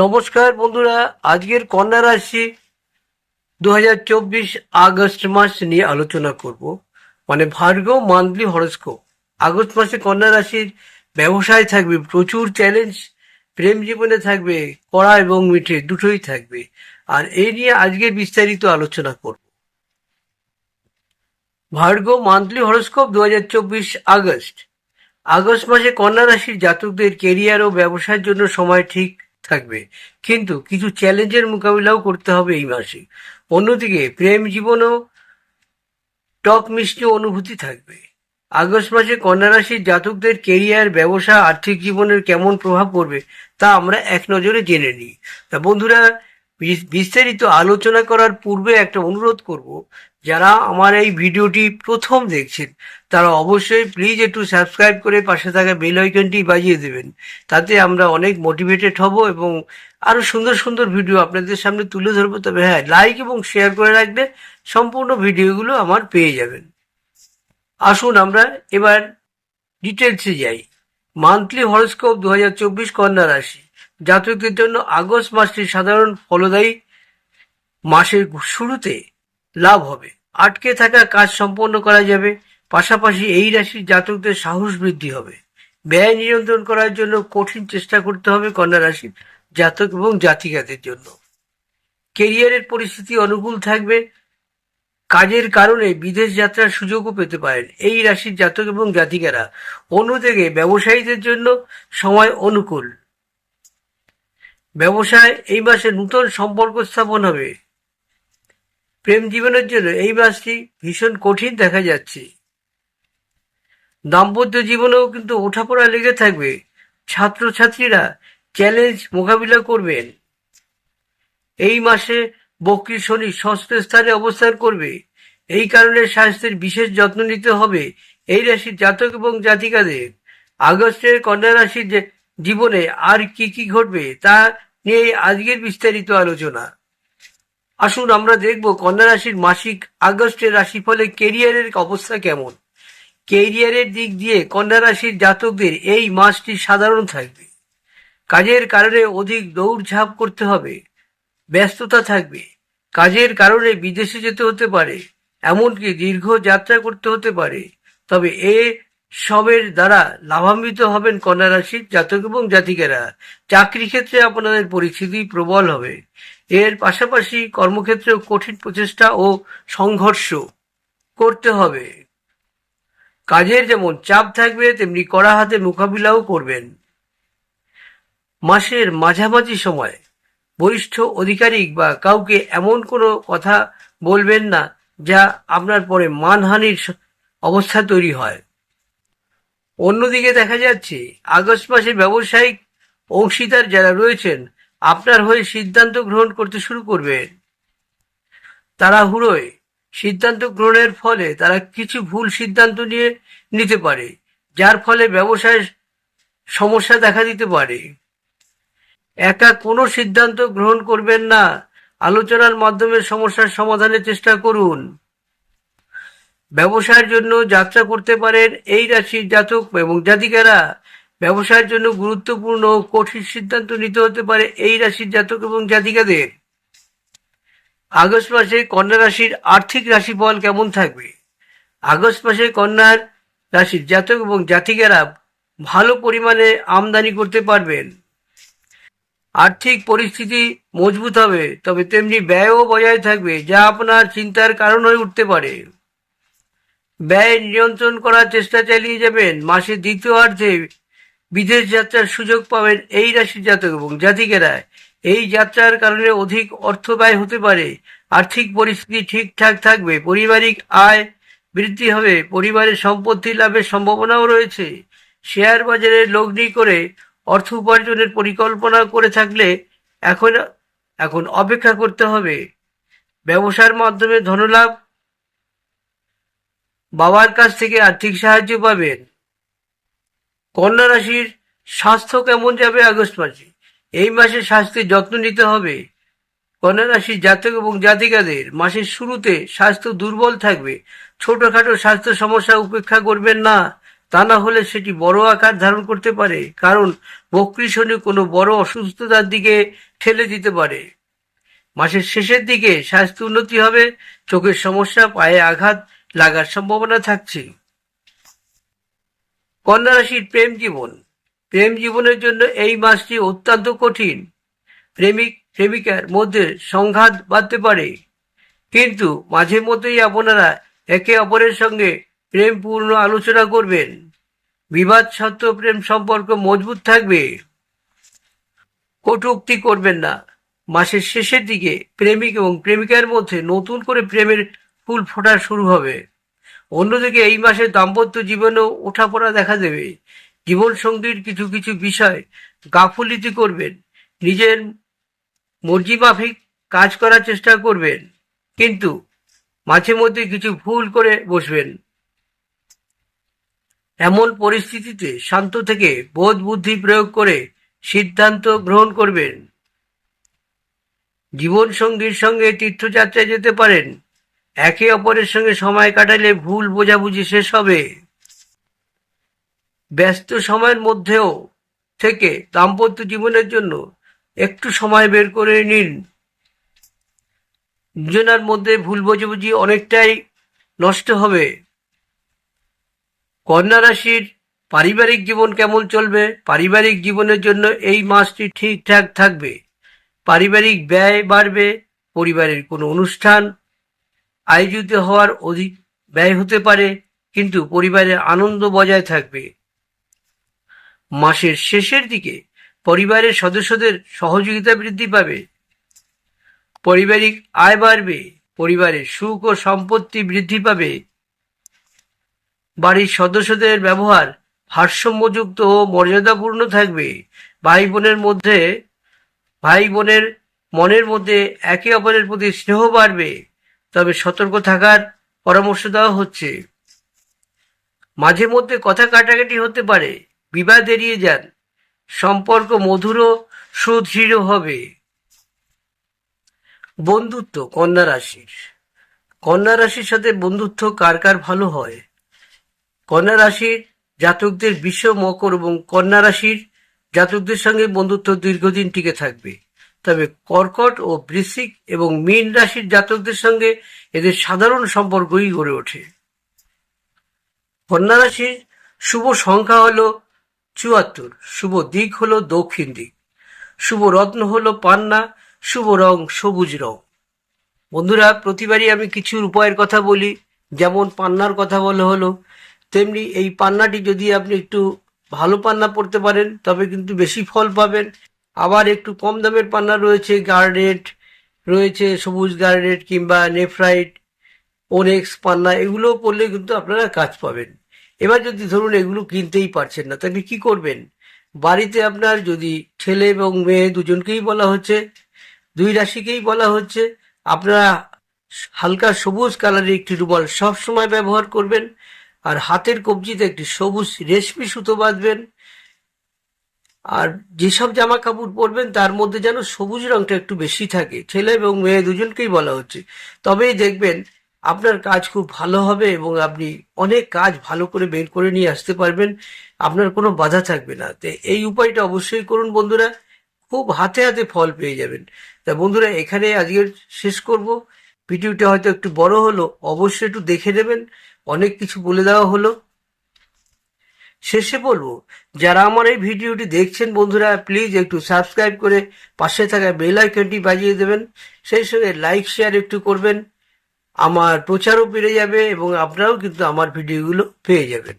নমস্কার বন্ধুরা, আজকের কন্যা রাশি দু হাজার চব্বিশ আগস্ট মাস নিয়ে আলোচনা করব। মানে ভার্গ মান্থলি হরস্কোপ। আগস্ট মাসে কন্যা রাশির ব্যবসায় থাকবে, প্রচুর চ্যালেঞ্জ প্রেম জীবনে থাকবে, কড়া এবং মিঠে দুটোই থাকবে। আর এই নিয়ে আজকে বিস্তারিত আলোচনা করব। ভার্গ মান্থলি হরস্কোপ দু হাজার চব্বিশ আগস্ট। আগস্ট মাসে কন্যা রাশির জাতকদের কেরিয়ার ও ব্যবসার জন্য সময় ঠিক থাকবে। কিন্তু কিছু চ্যালেঞ্জের মোকাবিলাও করতে হবে এই মাসে। অন্যদিকে প্রেম জীবনও টক মিষ্টি অনুভূতি থাকবে। আগস্ট মাসে কন্যা রাশির জাতকদের কেরিয়ার ব্যবসা, আর্থিক জীবনের কেমন প্রভাব পড়বে তা আমরা এক নজরে জেনে নিই। তা বন্ধুরা বিস্তারিত আলোচনা করার পূর্বে একটা অনুরোধ করব, যারা আমার এই ভিডিওটি প্রথম দেখছেন, তারা অবশ্যই প্লিজ একটু সাবস্ক্রাইব করে পাশে থাকা বেল আইকনটি বাজিয়ে দেবেন। তাতে আমরা অনেক মোটিভেটেড হব এবং আরও সুন্দর সুন্দর ভিডিও আপনাদের সামনে তুলে ধরবো। তবে হ্যাঁ লাইক এবং শেয়ার করে রাখলে সম্পূর্ণ ভিডিওগুলো আমার পেয়ে যাবেন। আসুন আমরা এবার ডিটেলসে যাই। মান্থলি হরস্কোপ দু হাজার চব্বিশ কন্যা রাশি। জাতকদের জন্য আগস্ট মাসটি সাধারণ ফলদায়ী মাসের শুরুতে লাভ হবে। আটকে থাকা কাজ সম্পন্ন করা যাবে, পাশাপাশি এই রাশির জাতকদের সাহস বৃদ্ধি হবে। ব্যয় নিয়ন্ত্রণ করার জন্য কঠিন চেষ্টা করতে হবে কন্যা রাশির জাতক এবং জাতিকাদের জন্য। কেরিয়ারের পরিস্থিতি অনুকূল থাকবে। কাজের কারণে বিদেশ যাত্রার সুযোগও পেতে পারেন। এই রাশির জাতক এবং জাতিকারা অন্যদিকে ব্যবসায়ীদের জন্য সময় অনুকূল। ব্যবসায় এই মাসে নূতন সম্পর্ক স্থাপন হবে। প্রেম জীবনের জন্য এই মাসটি ভীষণ কঠিন দেখা যাচ্ছে। দাম্পত্য জীবনেও কিন্তু ওঠাপড়া লেগে থাকবে। ছাত্রছাত্রীরা চ্যালেঞ্জ মোকাবিলা করবেন। এই মাসে বক্রী শনি ষষ্ঠ স্থানে অবস্থান করবে। এই কারণে স্বাস্থ্যের বিশেষ যত্ন নিতে হবে এই রাশির জাতক এবং জাতিকাদের। আগস্টের কন্যা রাশির জীবনে আর কি কি ঘটবে তা নিয়ে আজকের বিস্তারিত আলোচনা। আসুন আমরা দেখব কন্যা রাশির মাসিক আগস্টের রাশিফলে কেরিয়ারের অবস্থা কেমন। কেরিয়ারের দিক দিয়ে কন্যা রাশির জাতকদের এই মাসটি সাধারণ থাকবে। কাজের কারণে অধিক দৌড়ঝাঁপ করতে হবে। ব্যস্ততা থাকবে। কাজের কারণে বিদেশে যেতে হতে পারে। এমনকি দীর্ঘ যাত্রা করতে হতে পারে। তবে এ সবের দ্বারা লাভান্বিত হবেন কন্যা রাশির জাতক এবং জাতিকেরা। চাকরি ক্ষেত্রে আপনাদের পরিস্থিতি প্রবল হবে। এর পাশাপাশি কর্মক্ষেত্রেও কঠিন প্রচেষ্টা ও সংঘর্ষ করতে হবে। কাজের যেমন চাপ থাকবে, তেমনি কড়া হাতে মোকাবিলাও করবেন। মাসের মাঝামাঝি সময় বরিষ্ঠ আধিকারিক বা কাউকে এমন কোনো কথা বলবেন না, যা আপনার পরে মানহানির অবস্থা তৈরি হয়। অন্যদিকে দেখা যাচ্ছে, আগস্ট মাসে ব্যবসায়িক অংশীদার যারা রয়েছেন, আপনার হয়ে সিদ্ধান্ত গ্রহণ করতে শুরু করবেন। তারা হুড়োয়, সিদ্ধান্ত গ্রহণের ফলে তারা কিছু ভুল সিদ্ধান্ত নিয়ে নিতে পারে, যার ফলে ব্যবসায় সমস্যা দেখা দিতে পারে। একা কোনো সিদ্ধান্ত গ্রহণ করবেন না। আলোচনার মাধ্যমে সমস্যার সমাধানের চেষ্টা করুন। ব্যবসার জন্য যাত্রা করতে পারেন এই রাশির জাতক এবং জাতিকারা। ব্যবসার জন্য গুরুত্বপূর্ণ কঠিন সিদ্ধান্ত নিতে হতে পারে এই রাশির জাতক এবং জাতিকাদের। আগস্ট মাসে কন্যা রাশির আর্থিক রাশিফল কেমন থাকবে? আগস্ট মাসে কন্যার রাশির জাতক এবং জাতিকারা ভালো পরিমাণে আমদানি করতে পারবেন। আর্থিক পরিস্থিতি মজবুত হবে, তবে তেমনি ব্যয়ও বজায় থাকবে, যা আপনার চিন্তার কারণ হয়ে উঠতে পারে। ব্যয় নিয়ন্ত্রণ করার চেষ্টা চালিয়ে যাবেন। মাসের দ্বিতীয়ার্ধে বিদেশ যাত্রার সুযোগ পাবেন এই রাশির জাতক এবং জাতিকেরা। এই যাত্রার কারণে অধিক অর্থ ব্যয় হতে পারে। আর্থিক পরিস্থিতি ঠিকঠাক থাকবে। পারিবারিক আয় বৃদ্ধি হবে। পরিবারের সম্পত্তি লাভের সম্ভাবনাও রয়েছে। শেয়ার বাজারে লগ্নি করে অর্থ উপার্জনের পরিকল্পনা করে থাকলে এখন এখন অপেক্ষা করতে হবে। ব্যবসার মাধ্যমে ধনলাভ বাবার কাছ থেকে আর্থিক সাহায্য পাবেন। কন্যা রাশির স্বাস্থ্য কেমন যাবে আগস্ট মাসে? এই মাসে স্বাস্থ্যের যত্ন নিতে হবে। কন্যা রাশির জাতক এবং জাতিকাদের মাসের শুরুতে স্বাস্থ্য দুর্বল থাকবে। ছোটখাটো স্বাস্থ্য সমস্যা উপেক্ষা করবেন না। তা না হলে সেটি বড় আকার ধারণ করতে পারে। কারণ বক্রী শনি কোনো বড় অসুস্থতার দিকে ঠেলে দিতে পারে। মাসের শেষের দিকে স্বাস্থ্য উন্নতি হবে। চোখের সমস্যা, পায়ে আঘাত লাগার সম্ভাবনা থাকছে। কন্যা রাশির প্রেম জীবন। প্রেম জীবনের জন্য এই মাসটি অত্যন্ত কঠিন। প্রেমিক, প্রেমিকার মধ্যে সংঘাত বাঁধতে পারে। কিন্তু মাঝে মধ্যেই আপনারা একে অপরের সঙ্গে প্রেমপূর্ণ আলোচনা করবেন। বিবাদ সত্ত্বেও প্রেম সম্পর্ক মজবুত থাকবে। কটুক্তি করবেন না। মাসের শেষের দিকে প্রেমিক এবং প্রেমিকার মধ্যে নতুন করে প্রেমের ফুল ফোটা শুরু হবে। অন্যদিকে এই মাসে দাম্পত্য জীবনেও ওঠাপড়া দেখা দেবে। জীবন সঙ্গীর কিছু কিছু বিষয় গাফুলিতি করবেন। নিজের মর্জি মাফিক কাজ করার চেষ্টা করবেন। কিন্তু মাঝে মধ্যে কিছু ভুল করে বসবেন। এমন পরিস্থিতিতে শান্ত থেকে বোধ বুদ্ধি প্রয়োগ করে সিদ্ধান্ত গ্রহণ করবেন। জীবন সঙ্গীর সঙ্গে তীর্থযাত্রায় যেতে পারেন। একে অপরের সঙ্গে সময় কাটালে ভুল বোঝাবুঝি শেষ হবে। ব্যস্ত সময়ের মধ্যেও থেকে দাম্পত্য জীবনের জন্য একটু সময় বের করে নিন। দুজনার মধ্যে ভুল বোঝাবুঝি অনেকটাই নষ্ট হবে। কন্যা রাশির পারিবারিক জীবন কেমন চলবে? পারিবারিক জীবনের জন্য এই মাসটি ঠিকঠাক থাকবে। পারিবারিক ব্যয় বাড়বে, পরিবারের কোনো অনুষ্ঠান আয়োজিত হওয়ার অধিক ব্যয় হতে পারে, কিন্তু পরিবারের আনন্দ বজায় থাকবে। মাসের শেষের দিকে পরিবারের সদস্যদের সহযোগিতা বৃদ্ধি পাবে। পারিবারিক আয় বাড়বে, পরিবারের সুখ ও সম্পত্তি বৃদ্ধি পাবে। বাড়ির সদস্যদের ব্যবহার ভারসাম্যযুক্ত ও মর্যাদাপূর্ণ থাকবে। ভাই বোনের মধ্যে ভাই বোনের মনের মধ্যে একে অপরের প্রতি স্নেহ বাড়বে। তবে সতর্ক থাকার পরামর্শ দেওয়া হচ্ছে। মাঝে মধ্যে কথা কাটাকাটি হতে পারে। বিবাদ এড়িয়ে যান। সম্পর্ক মধুর সুদৃঢ় হবে। বন্ধুত্ব, কন্যা রাশির। কন্যা রাশির সাথে বন্ধুত্ব কার কার ভালো হয়? কন্যা রাশির জাতকদের বিশ্ব মকর এবং কন্যা রাশির জাতকদের সঙ্গে বন্ধুত্ব দীর্ঘদিন টিকে থাকবে। তবে কর্কট ও বৃশ্চিক এবং মীন রাশির জাতকদের সঙ্গে এদের সাধারণ সম্পর্কই গড়ে ওঠে। কন্যা রাশির শুভ সংখ্যা হলো চুয়াত্তর, শুভ দিক হল দক্ষিণ দিক, শুভ রত্ন হলো পান্না, শুভ রং সবুজ রং। বন্ধুরা, প্রতিবারই আমি কিছু উপায়ের কথা বলি, যেমন পান্নার কথা বলা হলো, তেমনি এই পান্নাটি যদি আপনি একটু ভালো পান্না পড়তে পারেন, তবে কিন্তু বেশি ফল পাবেন। আবার একটু কম দামের পান্না রয়েছে গার্ডেট রয়েছে, সবুজ গার্ডেট কিংবা নেফ্রাইট, ওনেক্স পান্না, এগুলো পড়লে কিন্তু আপনারা কাজ পাবেন। এবার যদি ধরুন এগুলো কিনতেই পারছেন না, তাহলে কি করবেন? বাড়িতে আপনার যদি ছেলে এবং মেয়ে দুজনকেই বলা হচ্ছে, দুই রাশিকেই বলা হচ্ছে, আপনারা হালকা সবুজ কালারের একটি রুমাল সব সময় ব্যবহার করবেন, আর হাতের কবজিতে একটি সবুজ রেশমি সুতো বাঁধবেন আর যেসব জামা কাপড় পরবেন, তার মধ্যে যেন সবুজ রংটা একটু বেশি থাকে। ছেলে এবং মেয়ে দুজনকেই বলা হচ্ছে। তবেই দেখবেন আপনার কাজ খুব ভালো হবে এবং আপনি অনেক কাজ ভালো করে বের করে নিয়ে আসতে পারবেন। আপনার কোনো বাধা থাকবে না। তো এই উপায়টা অবশ্যই করুন বন্ধুরা। খুব হাতে হাতে ফল পেয়ে যাবেন। তা বন্ধুরা, এখানে আজকে শেষ করব। ভিডিওটা হয়তো একটু বড় হলো, অবশ্যই একটু দেখে নেবেন। অনেক কিছু বলে দেওয়া হলো। শেষে বলব, যারা আমার এই ভিডিওটি দেখছেন বন্ধুরা প্লিজ একটু সাবস্ক্রাইব করে পাশে থাকা বেল আইকনটি বাজিয়ে দেবেন। সেই সঙ্গে লাইক শেয়ার একটু করবেন। আমার প্রচারও বেড়ে যাবে এবং আপনারাও কিন্তু আমার ভিডিওগুলো পেয়ে যাবেন।